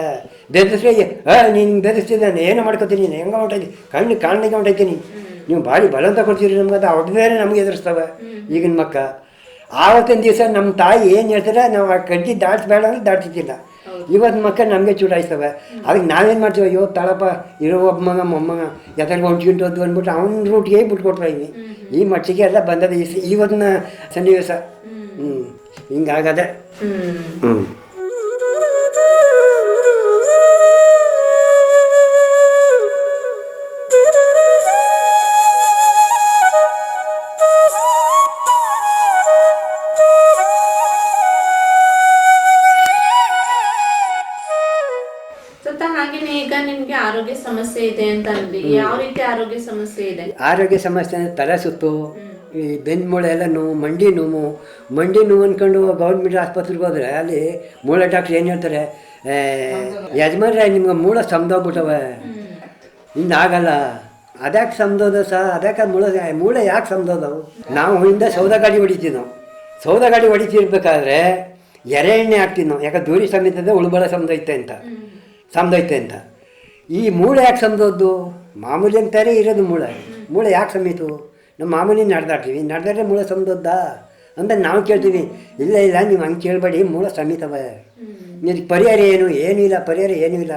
ಬೆದರಿಸ್ರಿ ಹಾಂ ನೀನು ಬೆದರಿಸ್ತಿದ್ದಾನೆ ಏನು ಮಾಡ್ಕೋತೀನಿ ನೀನು ಹೆಂಗೆ ಹೊಂಟೈತಿ ಕಣ್ಣು ಕಾಣ್ಲಿಕ್ಕೆ ಹೊಂಟೈತೀನಿ ನೀವು ಭಾರಿ ಬಲವಂತ ಕೊಡ್ತೀರಿ ನಮ್ಗೆ ಅದು ಅವ್ರ ಬೇರೆ ನಮ್ಗೆ ಎದುರಿಸ್ತವೆ. ಈಗಿನ ಮಕ್ಕ. ಆವತ್ತಿನ ದಿವಸ ನಮ್ಮ ತಾಯಿ ಏನು ಹೇಳ್ತಾರೆ ನಾವು ಆ ಕಡ್ಡಿ ದಾಟಿಸ್ಬೇಡ ಅಂದ್ರೆ ದಾಟ್ತಿದ್ದಿಲ್ಲ ಇವತ್ತು ಮಕ್ಕಳು ನಮಗೆ ಚೂಡಾಯಿಸ್ತವೆ. ಅದಕ್ಕೆ ನಾವೇನು ಮಾಡ್ತೀವಿ ಅಯ್ಯೋ ತಾಳಪ್ಪ ಇರೋ ಒಬ್ಬ ಮಗ ಮೊಮ್ಮಗ ಯಾಕಂದ್ರೆ ಹೊಂಚ್ಕೊಂಡು ಹೋದ್ವು ಅಂದ್ಬಿಟ್ಟು ಅವ್ನ ರೂಟ್ಗೆ ಬಿಟ್ಕೊಟ್ರ ಇದ್ವಿ ಈ ಮಟ್ಟಿಗೆ ಎಲ್ಲ ಬಂದದ ಈ ಸ- ಇವತ್ತಿನ ಸನ್ನಿವೇಶ. ಹ್ಞೂ ಹಿಂಗಾಗದೆ. ಹ್ಞೂ ಆರೋಗ್ಯ ಸಮಸ್ಯೆ ಇದೆ ಅಂತ ಅಂದ್ರಿ ಯಾವ ರೀತಿ ಆರೋಗ್ಯ ಸಮಸ್ಯೆ ಇದೆ? ಆರೋಗ್ಯ ಸಮಸ್ಯೆ ಅಂದ್ರೆ ತಲೆ ಸುತ್ತು ಈ ಬೆನ್ನು ಮೂಳೆ ಎಲ್ಲ ನೋವು ಮಂಡಿ ನೋವು. ಮಂಡಿ ನೋವು ಅಂದ್ಕೊಂಡು ಗೌರ್ಮೆಂಟ್ ಆಸ್ಪತ್ರೆಗೆ ಹೋದ್ರೆ ಅಲ್ಲಿ ಮೂಳೆ ಡಾಕ್ಟ್ರ್ ಏನು ಹೇಳ್ತಾರೆ ಯಜಮಾನ್ರೆ ನಿಮ್ಗೆ ಮೂಳೆ ಸಮದೋಗ್ಬಿಟ್ಟವೆ. ಇನ್ನಾಗಲ್ಲ ಅದ್ಯಾಕೆ ಸಮದೋದ ಸಹ ಅದಕ್ಕೆ ಮೂಳೆ ಮೂಳೆ ಯಾಕೆ ಸಮದೋದವು? ನಾವು ಹಿಂದೆ ಸೌದೆ ಗಾಡಿ ಹೊಡಿತೀವಿ ನಾವು. ಸೌದೆ ಗಾಡಿ ಹೊಡಿತಿರ್ಬೇಕಾದ್ರೆ ಎರೆ ಎಣ್ಣೆ ಹಾಕ್ತೀವಿ ನಾವು. ಯಾಕೆ ದೂರಿ ಸಮೇತದ ಉಳುಬಳ ಸಮದೈತೆ ಅಂತ. ಸಮದೈತೆ ಅಂತ. ಈ ಮೂಳೆ ಯಾಕೆ ಸಂದದ್ದು? ಮಾಮೂಲಿ ಅಂತಾರೆ ಇರೋದು ಮೂಳೆ. ಮೂಳೆ ಯಾಕೆ ಸಮೀತು ನಮ್ಮ ಮಾಮೂಲಿ ನಡೆದಾಡ್ತೀವಿ. ನಡೆದಾಡ್ರೆ ಮೂಳೆ ಸಂದದ್ದ? ಅಂತ ನಾವು ಕೇಳ್ತೀವಿ. ಇಲ್ಲ ಇಲ್ಲ, ನೀವು ಹಂಗೆ ಕೇಳಬೇಡಿ. ಮೂಳೆ ಸಮೀತವ ಇದಕ್ಕೆ ಪರಿಹಾರ ಏನು? ಏನೂ ಇಲ್ಲ. ಪರಿಹಾರ ಏನೂ ಇಲ್ಲ.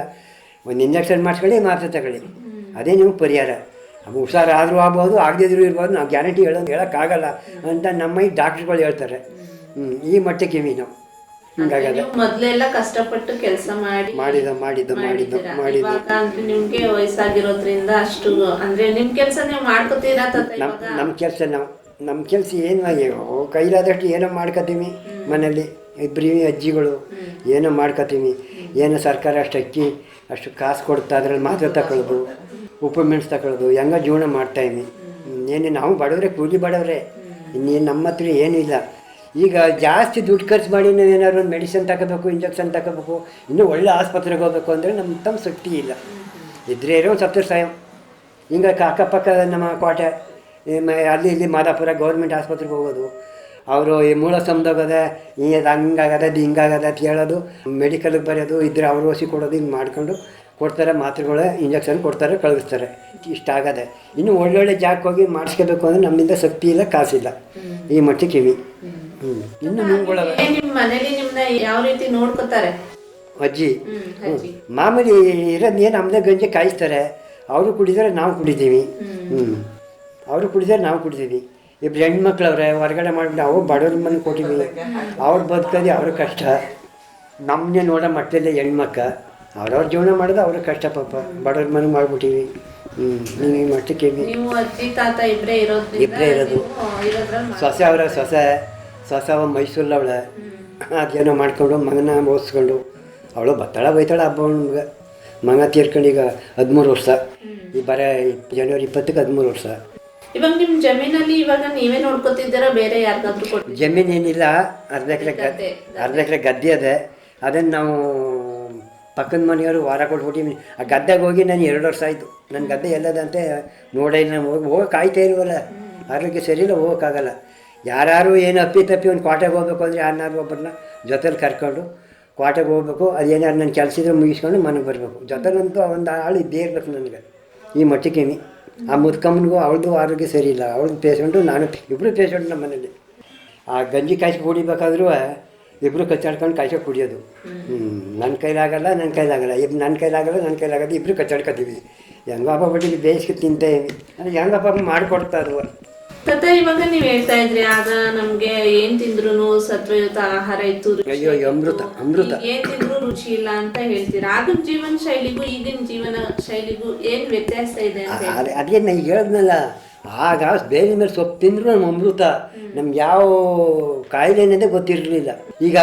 ಒಂದು ಇಂಜೆಕ್ಷನ್ ಮಾಡಿಸ್ಕೊಳ್ಳಿ, ಮಾತ್ರೆ ತಗೊಳ್ಳಿ. ಅದೇ ನಿಮಗೆ ಪರಿಹಾರ. ಹುಷಾರಾದರೂ ಆಗ್ಬೋದು, ಆಗದಿದ್ರು ಇರ್ಬೋದು. ನಾವು ಗ್ಯಾರಂಟಿ ಹೇಳೋದು ಹೇಳೋಕ್ಕಾಗಲ್ಲ ಅಂತ ನಮ್ಮ ಡಾಕ್ಟ್ರುಗಳು ಹೇಳ್ತಾರೆ. ಈ ಮಟ್ಟಕ್ಕೆ ಮೀನು ಹಿಂಗಾಗದೆ ಮೊದ್ಲೆಲ್ಲ ಕಷ್ಟಪಟ್ಟು ಕೆಲಸ ಮಾಡಿ ಮಾಡಿದ ಮಾಡಿದ ಮಾಡಿದ ಮಾಡಿದ. ಅಂದ್ರೆ ನಿಮ್ಗೆ ವಯಸ್ಸಾಗಿರೋದ್ರಿಂದ ಅಷ್ಟು ಅಂದ್ರೆ ನಿಮ್ ಕೆಲಸ ನೀವು ಮಾಡ್ಕೋತೀರಾ ನಮ್ ನಮ್ಮ ಕೆಲಸ ನಾವು ನಮ್ಮ ಕೆಲಸ ಏನು ಕೈಲಾದಷ್ಟು ಏನೋ ಮಾಡ್ಕೋತೀವಿ ಮನೇಲಿ ಇಬ್ಬರಿ ಅಜ್ಜಿಗಳು ಏನೋ ಮಾಡ್ಕೋತೀವಿ ಏನೋ ಸರ್ಕಾರ ಅಷ್ಟು ಅಕ್ಕಿ ಅಷ್ಟು ಕಾಸು ಕೊಡ್ತಾ ಅದ್ರಲ್ಲಿ ಮಾತ್ರ ತಗೊಳ್ಳೋದು. ಉಪ್ಪು ಮೆಣಸು ತಗೊಳ್ಳೋದು. ಹೆಂಗ ಜೀವನ ಮಾಡ್ತಾಯಿದ್ವಿ ಏನೇ ನಾವು ಬಡವ್ರೆ ಕೂಲಿ ಬಡವ್ರೆ. ಇನ್ನೇನು ನಮ್ಮ ಹತ್ರ ಏನೂ ಇಲ್ಲ. ಈಗ ಜಾಸ್ತಿ ದುಡ್ಡು ಖರ್ಚು ಮಾಡಿ ನಾವು ಏನಾದ್ರು ಒಂದು ಮೆಡಿಸಿನ್ ತಗೋಬೇಕು ಇಂಜೆಕ್ಷನ್ ತಗೋಬೇಕು, ಇನ್ನೂ ಒಳ್ಳೆ ಆಸ್ಪತ್ರೆಗೆ ಹೋಗ್ಬೇಕು ಅಂದರೆ ನಮ್ಮ ತಮ್ಮ ಶಕ್ತಿ ಇಲ್ಲ. ಇದ್ರೆ ಇರೋ ಒಂದು ಸಪ್ತರ್ ಸಾಯಂ. ಕ- ಅಕ್ಕಪಕ್ಕ ನಮ್ಮ ಕೋಟೆ ಅಲ್ಲಿ ಇಲ್ಲಿ ಮಾದಾಪುರ ಗೌರ್ಮೆಂಟ್ ಆಸ್ಪತ್ರೆಗೆ ಹೋಗೋದು. ಅವರು ಈ ಮೂಲ ಈ ಅದ ಹಂಗಾಗದ ಅದು ಹಿಂಗಾಗದ ಅಂತ ಹೇಳೋದು ಮೆಡಿಕಲ್ಗೆ ಬರೆಯೋದು ಇದ್ರೆ ಅವರು ಓಸಿ ಕೊಡೋದು, ಹಿಂಗೆ ಮಾಡ್ಕೊಂಡು ಕೊಡ್ತಾರೆ, ಮಾತ್ರೆಗಳ ಇಂಜೆಕ್ಷನ್ ಕೊಡ್ತಾರೆ, ಕಳಿಸ್ತಾರೆ. ಇಷ್ಟ ಆಗದೆ. ಇನ್ನು ಒಳ್ಳೊಳ್ಳೆ ಜಾಗಕ್ಕೆ ಹೋಗಿ ಮಾಡಿಸ್ಕೋಬೇಕು ಅಂದರೆ ನಮ್ಮಿಂದ ಶಕ್ತಿ ಇಲ್ಲ, ಕಾಸಿಲ್ಲ. ಈ ಮಟ್ಟಿಗೆ ಕಿವಿ. ಇನ್ನು ಮನೇಲಿ ನಿಮ್ನ ಯಾವ ರೀತಿ ನೋಡ್ಕೋತಾರೆ? ಅಜ್ಜಿ. ಮಾಮೂಲಿ ಇರೋದ್ ಏನು ನಮ್ಮದೇ ಗಂಜಿ ಕಾಯಿಸ್ತಾರೆ ಅವರು ಕುಡಿದರೆ ನಾವು ಕುಡಿತೀವಿ. ಹ್ಞೂ ಅವರು ಕುಡಿದರೆ ನಾವು ಕುಡಿತೀವಿ. ಇಬ್ರು ಹೆಣ್ಮಕ್ಳವ್ರೆ ಹೊರಗಡೆ ಮಾಡಿಬಿಟ್ಟು ಅವ್ರು ಬಡವ್ರ ಮನೆ ಕೊಟ್ಟಿವಿ ಅವ್ರು ಬದುಕೋದು ಅವ್ರ ಕಷ್ಟ. ನಮ್ಮನ್ನೇ ನೋಡೋ ಮಟ್ಟದಲ್ಲಿ ಹೆಣ್ಮಕ್ಕ ಅವ್ರವ್ರ ಜೀವನ ಮಾಡೋದು ಅವ್ರ ಕಷ್ಟ ಪಾಪ. ಬಡವ್ರ ಮನೆ ಮಾಡ್ಬಿಟ್ಟಿವಿ. ಹ್ಞೂ ನೀವು ಕೇಳಿ ಮಟ್ಟಕ್ಕೆ ಇಬ್ಬರೇ ಇರೋದು. ಸೊಸೆ ಅವರ ಸೊಸೆ. ಸೊಸೆ ಮೈಸೂರಿನವಳೆ. ಅದೇನೋ ಮಾಡ್ಕೊಂಡು ಮಗನ ಓದಿಸ್ಕೊಂಡು. ಅವಳು ಬತ್ತಾಳ ಬೈತಾಳ ಹಬ್ಬ ನಮ್ಗೆ. ಮಗ ತೀರ್ಕೊಂಡು ಈಗ ಹದಿಮೂರು ವರ್ಷ. ಈ ಬರ ಜನವರಿ ಇಪ್ಪತ್ತಕ್ಕೆ ಹದಿಮೂರು ವರ್ಷ. ಇವಾಗ ನಿಮ್ಮ ಜಮೀನಲ್ಲಿ ಇವಾಗ ನೀವೇ ನೋಡ್ಕೊತಿದ್ದೀರಾ ಬೇರೆ ಯಾರಿಗಾದ್ರೂ ಜಮೀನು ಏನಿಲ್ಲ ಅರ್ಧ ಎಕರೆ ಗದ್ದೆ ಅರ್ಧ ಎಕರೆ ಗದ್ದೆ ಅದೆ. ಅದನ್ನು ನಾವು ಪಕ್ಕದ ಮನೆಯವರು ವಾರ ಕೊಟ್ಬಿಟ್ಟಿವಿ ಆ ಗದ್ದೆಗೆ ಹೋಗಿ ನಾನು ಎರಡು ವರ್ಷ ಆಯಿತು. ನನ್ನ ಗದ್ದೆ ಎಲ್ಲದಂತೆ ನೋಡೇ ಇಲ್ಲ ನಾನು ಹೋಗಿ ಹೋಗಕ್ಕೆ ಆಯ್ತಾ ಇಲ್ವಲ್ಲ. ಆರೋಗ್ಯ ಸರಿ ಇಲ್ಲ ಹೋಗೋಕ್ಕಾಗಲ್ಲ. ಯಾರು ಏನು ಅಪ್ಪಿ ತಪ್ಪಿ ಒಂದು ಕೋಟೆಗೆ ಹೋಗ್ಬೇಕು ಅಂದರೆ ಯಾರನ್ನಾರು ಒಬ್ಬರನ್ನ ಜೊತೆಲಿ ಕರ್ಕೊಂಡು ಕ್ವಾಟೆಗೆ ಹೋಗ್ಬೇಕು, ಅದು ಅದೇನಾರು ನನ್ನ ಕೆಲಸ ಇದ್ರೆ ಮುಗಿಸ್ಕೊಂಡು ಮನೆಗೆ ಬರಬೇಕು. ಜೊತೆಲಂತೂ ಒಂದು ಆಳು ಇದ್ದೇ ಇರ್ಬೇಕು ನನಗೆ. ಈ ಮಟ್ಟಿಗೆ ಆ ಮುದ್ಕಮ್ಮನಿಗೂ ಅವಳದು ಆರೋಗ್ಯ ಸರಿ ಇಲ್ಲ. ಅವಳದು ಪೇಷಂಟು, ನಾನು ಇಬ್ಬರು ಪೇಷಂಟ್ ನಮ್ಮ ಮನೇಲಿ ಆ ಗಂಜಿ ಕಾಯ್ಸಿ ಕುಡಿಬೇಕಾದ್ರೂ ಇಬ್ಬರು ಕಚ್ಚಾಡ್ಕೊಂಡು ಕಾಯ್ಸೋ ಕುಡಿಯೋದು. ಹ್ಞೂ ನನ್ನ ಕೈಲಾಗಲ್ಲ ನನ್ನ ಕೈಲಾಗಲ್ಲ. ಇಬ್, ನನ್ನ ಕೈಲಾಗಲ್ಲ ನನ್ನ ಕೈಲಾಗಲ್ಲ ಇಬ್ಬರು ಕಚ್ಚಾಡ್ಕೊತೀವಿ. ಹೆಂಗಪ್ಪ ಬಟ್ಟಿಗೆ ಬೇಯಿಸ್ಕೊ ತಿಂತೇವೆ. ಅಂದರೆ ಹೆಂಗಪ್ಪ ಮಾಡಿಕೊಡ್ತಾ ಅದು ತಾತ ಇವಾಗ ನೀವ್ ಹೇಳ್ತಾ ಇದ್ರಿ ಆಗ ನಮ್ಗೆ ಏನ್ ತಿಂದ್ರು ಸತ್ವಯುತ ಆಹಾರ ಇತ್ತು ಅಯ್ಯೋ, ಅಮೃತ, ಅಮೃತ. ಏನ್ ತಿಂದ್ರು ರುಚಿ ಇಲ್ಲ ಅಂತ ಹೇಳ್ತೀರಾ? ಆಗಿನ ಜೀವನ ಶೈಲಿಗೂ ಈಗಿನ ಜೀವನ ಶೈಲಿಗೂ ಏನ್ ವ್ಯತ್ಯಾಸ ಇದೆ ಅಂತ ಹೇಳಿ ಅದೇ ಅದೇ ನಾನು ಹೇಳಿದ್ನಲ್ಲ ಆಗ ಬೇರೆ ಮೇಲೆ ಸೊಪ್ಪು ತಿಂದ್ರು ನಮ್ಮ ಅಮೃತ ನಮ್ಗೆ ಯಾವ ಕಾಯಿಲೆ ಅನ್ನೋದೇ ಗೊತ್ತಿರಲಿಲ್ಲ. ಈಗ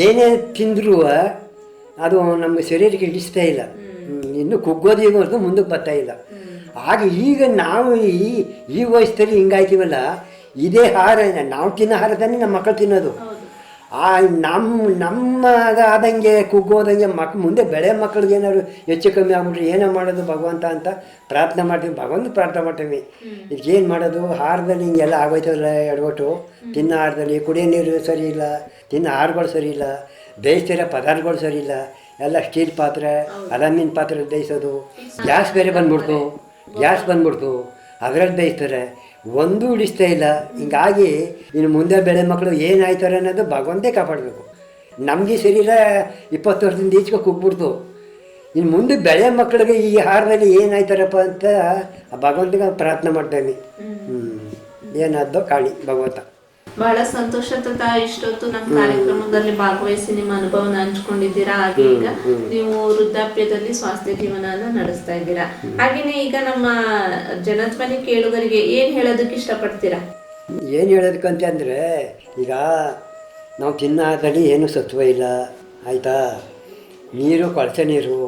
ಏನೇ ತಿಂದರೂ ಅದು ನಮ್ಮ ಶರೀರಕ್ಕೆ ಹಿಡಿಸ್ತಾ ಇಲ್ಲ. ಹ್ಮ್, ಇನ್ನು ಕುಗ್ಗೋದು ಈಗ ಮುಂದಕ್ಕೆ ಬರ್ತಾ ಇಲ್ಲ. ಆಗ ಈಗ ನಾವು ಈ ಈ ವಯಸ್ಸಲ್ಲಿ ಹಿಂಗಾಯ್ತೀವಲ್ಲ ಇದೇ ಆಹಾರ ನಾವು ತಿನ್ನೋ ಆಹಾರದಲ್ಲಿ ನಮ್ಮ ಮಕ್ಕಳು ತಿನ್ನೋದು. ಆ ನಮ್ಮ ನಮ್ಮ ಆದಂಗೆ ಕುಗ್ಗೋದಂಗೆ ಮಕ್ ಮುಂದೆ ಬೆಳೆ ಮಕ್ಕಳಿಗೆ ಏನಾದ್ರು ಹೆಚ್ಚು ಕಮ್ಮಿ ಆಗ್ಬಿಟ್ರೆ ಏನೋ ಮಾಡೋದು ಭಗವಂತ ಅಂತ ಪ್ರಾರ್ಥನೆ ಮಾಡ್ತೀವಿ ಭಗವಂತ ಪ್ರಾರ್ಥನೆ ಮಾಡ್ತೀವಿ. ಇದಕ್ಕೇನು ಮಾಡೋದು? ಆಹಾರದಲ್ಲಿ ಹಿಂಗೆಲ್ಲ ಆಗೋಯ್ತಲ್ಲ ಎಡವಟ್ಟು. ತಿನ್ನೋ ಆಹಾರದಲ್ಲಿ ಕುಡಿಯೋ ನೀರು ಸರಿ ಇಲ್ಲ ತಿನ್ನೋ ಆಹಾರಗಳು ಸರಿ ಇಲ್ಲ ಬೇಯಿಸ್ತಿರೋ ಪದಾರ್ಥಗಳು ಸರಿ ಇಲ್ಲ ಎಲ್ಲ ಸ್ಟೀಲ್ ಪಾತ್ರೆ ಅಲಮಿನ್ ಪಾತ್ರೆ ಬೇಯಿಸೋದು ಗ್ಯಾಸ್ ಬೇರೆ ಬಂದ್ಬಿಡ್ತು. ಗ್ಯಾಸ್ ಬಂದ್ಬಿಡ್ತು. ಅದರಲ್ಲಿ ಬೇಯಿಸ್ತಾರೆ ಒಂದೂ ಉಳಿಸ್ತಾ ಇಲ್ಲ. ಹಿಂಗಾಗಿ ಇನ್ನು ಮುಂದೆ ಬೆಳೆ ಮಕ್ಕಳು ಏನಾಯ್ತಾರೆ ಅನ್ನೋದು ಭಗವಂತೇ ಕಾಪಾಡಬೇಕು. ನಮಗೆ ಶರೀರ ಇಪ್ಪತ್ತು ವರ್ಷದಿಂದ ಈಚೆಗೆ ಕುಗ್ಬಿಡ್ತು. ಇನ್ನು ಮುಂದೆ ಬೆಳೆ ಮಕ್ಕಳಿಗೆ ಈ ಆಹಾರದಲ್ಲಿ ಏನಾಯ್ತಾರಪ್ಪ ಅಂತ ಆ ಭಗವಂತಗೆ ಪ್ರಾರ್ಥನೆ ಮಾಡ್ತೇನೆ ಹ್ಞೂ ಏನಾದ್ದೋ ಕಾಣಿ ಭಗವಂತ. ಬಹಳ ಸಂತೋಷ ತಾ ಇಷ್ಟೊತ್ತು ನಮ್ಮ ಕಾರ್ಯಕ್ರಮದಲ್ಲಿ ಭಾಗವಹಿಸಿ ನಿಮ್ಮ ಅನುಭವನ ಹಂಚ್ಕೊಂಡಿದ್ದೀರಾ? ಹಾಗೆ ಈಗ ನೀವು ವೃದ್ಧಾಪ್ಯದಲ್ಲಿ ಸ್ವಾಸ್ಥ್ಯ ಜೀವನ ನಡೆಸ್ತಾ ಇದ್ದೀರಾ ಹಾಗೇನೆ ಈಗ ನಮ್ಮ ಜನಧ್ವನಿ ಕೇಳುಗರಿಗೆ ಏನ್ ಹೇಳೋದಕ್ಕೆ ಇಷ್ಟಪಡ್ತೀರಾ? ಏನು ಹೇಳೋದಕ್ಕಂತ ಅಂದರೆ ಈಗ ನಾವು ತಿನ್ನೋದ್ರಲ್ಲಿ ಏನು ಸತ್ವ ಇಲ್ಲ ಆಯಿತಾ? ನೀರು ಕೊಳಚೆ ನೀರು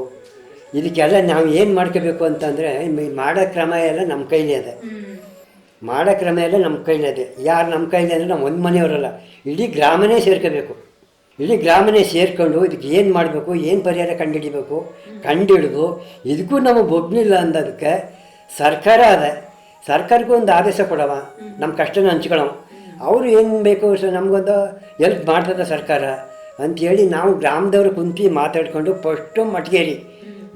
ಇದಕ್ಕೆಲ್ಲ ನಾವು ಏನು ಮಾಡ್ಕೋಬೇಕು ಅಂತಂದರೆ ಮಾಡೋ ಕ್ರಮ ಎಲ್ಲ ನಮ್ಮ ಕೈಲಿ ಇದೆ ಮಾಡೋ ಕ್ರಮ ಎಲ್ಲ ನಮ್ಮ ಕೈಲಿದೆ ಯಾರು ನಮ್ಮ ಕೈಲಿ ಅಂದರೆ ನಾವು ಒಂದು ಮನೆಯವರಲ್ಲ. ಇಡೀ ಗ್ರಾಮನೇ ಸೇರ್ಕೋಬೇಕು. ಇಡೀ ಗ್ರಾಮನೇ ಸೇರ್ಕೊಂಡು ಇದಕ್ಕೆ ಏನು ಮಾಡಬೇಕು, ಏನು ಪರಿಹಾರ ಕಂಡುಹಿಡಿಬೇಕು ಕಂಡುಹಿಡಿದು ಇದಕ್ಕೂ ನಮಗೆ ಒಗ್ನಿಲ್ಲ ಅಂದದಕ್ಕೆ ಸರ್ಕಾರ ಅದ. ಸರ್ಕಾರಕ್ಕೂ ಒಂದು ಆದೇಶ ಕೊಡವ. ನಮ್ಮ ಕಷ್ಟನ ಹಂಚ್ಕೊಳವ. ಅವರು ಏನು ಬೇಕು ನಮಗೊಂದು ಎಲ್ಪ್ ಮಾಡ್ತದ ಸರ್ಕಾರ ಅಂಥೇಳಿ ನಾವು ಗ್ರಾಮದವ್ರು ಕುಂತು ಮಾತಾಡಿಕೊಂಡು ಫಸ್ಟು ಮಟ್ಗೇರಿ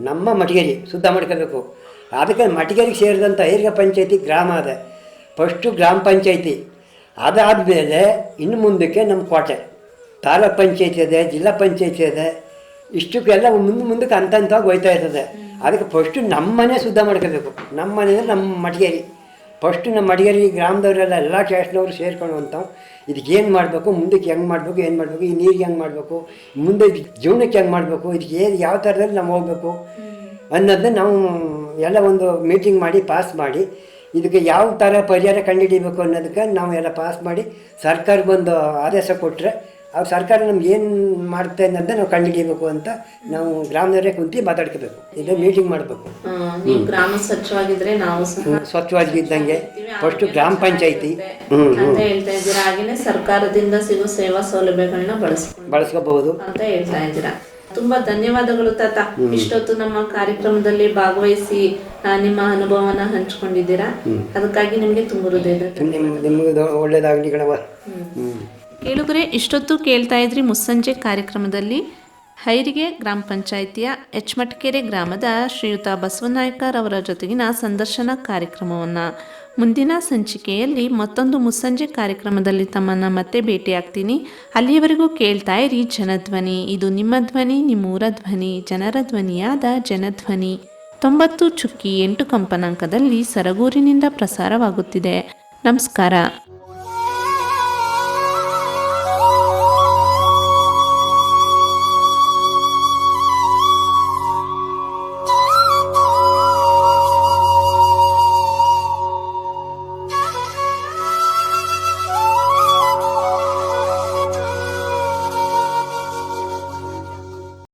ನಮ್ಮ ಮಟ್ಗೇರಿ ಶುದ್ಧ ಮಾಡ್ಕೋಬೇಕು. ಅದಕ್ಕೆ ಮಟ್ಗೇರಿಗೆ ಸೇರಿದಂಥ ಐರ್ಗ ಪಂಚಾಯತಿ ಗ್ರಾಮ ಅದ. ಫಸ್ಟು ಗ್ರಾಮ ಪಂಚಾಯತಿ. ಅದಾದಮೇಲೆ ಇನ್ನು ಮುಂದಕ್ಕೆ ನಮ್ಮ ಕೋಟೆ. ತಾಲೂಕ್ ಪಂಚಾಯತಿ ಇದೆ ಜಿಲ್ಲಾ ಪಂಚಾಯತಿ ಇದೆ. ಇಷ್ಟಕ್ಕೆಲ್ಲ ಮುಂದೆ ಮುಂದಕ್ಕೆ ಹಂತ ಹಂತವಾಗಿ ಹೋಯ್ತಾ ಇರ್ತದೆ. ಅದಕ್ಕೆ ಫಸ್ಟು ನಮ್ಮ ಮನೆ ಶುದ್ಧ ಮಾಡ್ಕೋಬೇಕು. ನಮ್ಮ ಮನೆ ಅಂದರೆ ನಮ್ಮ ಮಡಿಗೇರಿ. ಫಸ್ಟು ನಮ್ಮ ಮಡಿಗೇರಿ ಗ್ರಾಮದವರೆಲ್ಲ ಎಲ್ಲ ಕ್ಯಾಸ್ಟ್ನವರು ಸೇರ್ಕೊಂಡು ಅಂತ ಇದಕ್ಕೆ ಏನು ಮಾಡಬೇಕು? ಮುಂದಕ್ಕೆ ಹೆಂಗೆ ಮಾಡಬೇಕು? ಏನು ಮಾಡಬೇಕು? ಈ ನೀರಿಗೆ ಹೆಂಗೆ ಮಾಡಬೇಕು? ಮುಂದೆ ಜೀವನಕ್ಕೆ ಹೆಂಗೆ ಮಾಡಬೇಕು? ಇದಕ್ಕೆ ಏನು ಯಾವ ಥರದಲ್ಲಿ ನಾವು ಹೋಗಬೇಕು? ಅನ್ನೋದನ್ನ ನಾವು ಎಲ್ಲ ಒಂದು ಮೀಟಿಂಗ್ ಮಾಡಿ ಪಾಸ್ ಮಾಡಿ ಇದಕ್ಕೆ ಯಾವ ಥರ ಪರಿಹಾರ ಕಂಡುಹಿಡಿಬೇಕು ಅನ್ನೋದಕ್ಕೆ ನಾವು ಎಲ್ಲ ಪಾಸ್ ಮಾಡಿ ಸರ್ಕಾರಕ್ಕೊಂದು ಆದೇಶ ಕೊಟ್ಟರೆ ಅವ್ರು ಸರ್ಕಾರ ನಮ್ಗೆ ಏನು ಮಾಡುತ್ತೆ ಅನ್ನೋದನ್ನ ನಾವು ಕಂಡುಹಿಡಿಬೇಕು ಅಂತ ನಾವು ಗ್ರಾಮದವರೇ ಕುಂತು ಮಾತಾಡ್ಕೋಬೇಕು. ಇದು ಮೀಟಿಂಗ್ ಮಾಡಬೇಕು. ಗ್ರಾಮ ಸ್ವಚ್ಛವಾಗಿದ್ರೆ ನಾವು ಸ್ವಚ್ಛವಾಗಿದ್ದಂಗೆ ಫಸ್ಟು ಗ್ರಾಮ ಪಂಚಾಯಿತಿ. ಅಂತ ಹೇಳ್ತಾ ಇದ್ದೀರಾ. ಹಾಗೆಯೇ ಸರ್ಕಾರದಿಂದ ಸಿಗೋ ಸೇವಾ ಸೌಲಭ್ಯಗಳನ್ನ ಬಳಸ್ ಬಳಸ್ಕೋಬಹುದು. ಅಂತ ಹೇಳ್ತಾ ಇದ್ದೀರಾ. ತುಂಬಾ ಧನ್ಯವಾದಗಳು ತಾತ. ಇಷ್ಟೊತ್ತು ನಮ್ಮ ಕಾರ್ಯಕ್ರಮದಲ್ಲಿ ಭಾಗವಹಿಸಿ ನಿಮ್ಮ ಅನುಭವನ ಹಂಚ್ಕೊಂಡಿದ್ದೀರಾ? ಅದಕ್ಕಾಗಿ ನಿಮಗೆ ತುಂಬ ಹೃದಯದ ಒಳ್ಳೇದಾಗಲಿ ಕೇಳುಗರೆ ಇಷ್ಟೊತ್ತು ಕೇಳ್ತಾ ಇದ್ರಿ ಮುಸ್ಸಂಜೆ ಕಾರ್ಯಕ್ರಮದಲ್ಲಿ ಹೈರಿಗೆ ಗ್ರಾಮ ಪಂಚಾಯಿತಿಯ ಎಚ್ಮಟ್ಕೆರೆ ಗ್ರಾಮದ ಶ್ರೀಯುತ ಬಸವನಾಯ್ಕರ್ ಅವರ ಜೊತೆಗಿನ ಸಂದರ್ಶನ ಕಾರ್ಯಕ್ರಮವನ್ನು. ಮುಂದಿನ ಸಂಚಿಕೆಯಲ್ಲಿ ಮತ್ತೊಂದು ಮುಸ್ಸಂಜೆ ಕಾರ್ಯಕ್ರಮದಲ್ಲಿ ತಮ್ಮನ್ನು ಮತ್ತೆ ಭೇಟಿಯಾಗ್ತೀನಿ. ಅಲ್ಲಿಯವರೆಗೂ ಕೇಳ್ತಾ ಇರಿ ಜನಧ್ವನಿ. ಇದು ನಿಮ್ಮ ಧ್ವನಿ, ನಿಮ್ಮೂರ ಧ್ವನಿ, ಜನರ ಧ್ವನಿಯಾದ ಜನಧ್ವನಿ. ತೊಂಬತ್ತು ಚುಕ್ಕಿ ಎಂಟು ಕಂಪನಾಂಕದಲ್ಲಿ ಸರಗೂರಿನಿಂದ ಪ್ರಸಾರವಾಗುತ್ತಿದೆ. ನಮಸ್ಕಾರ.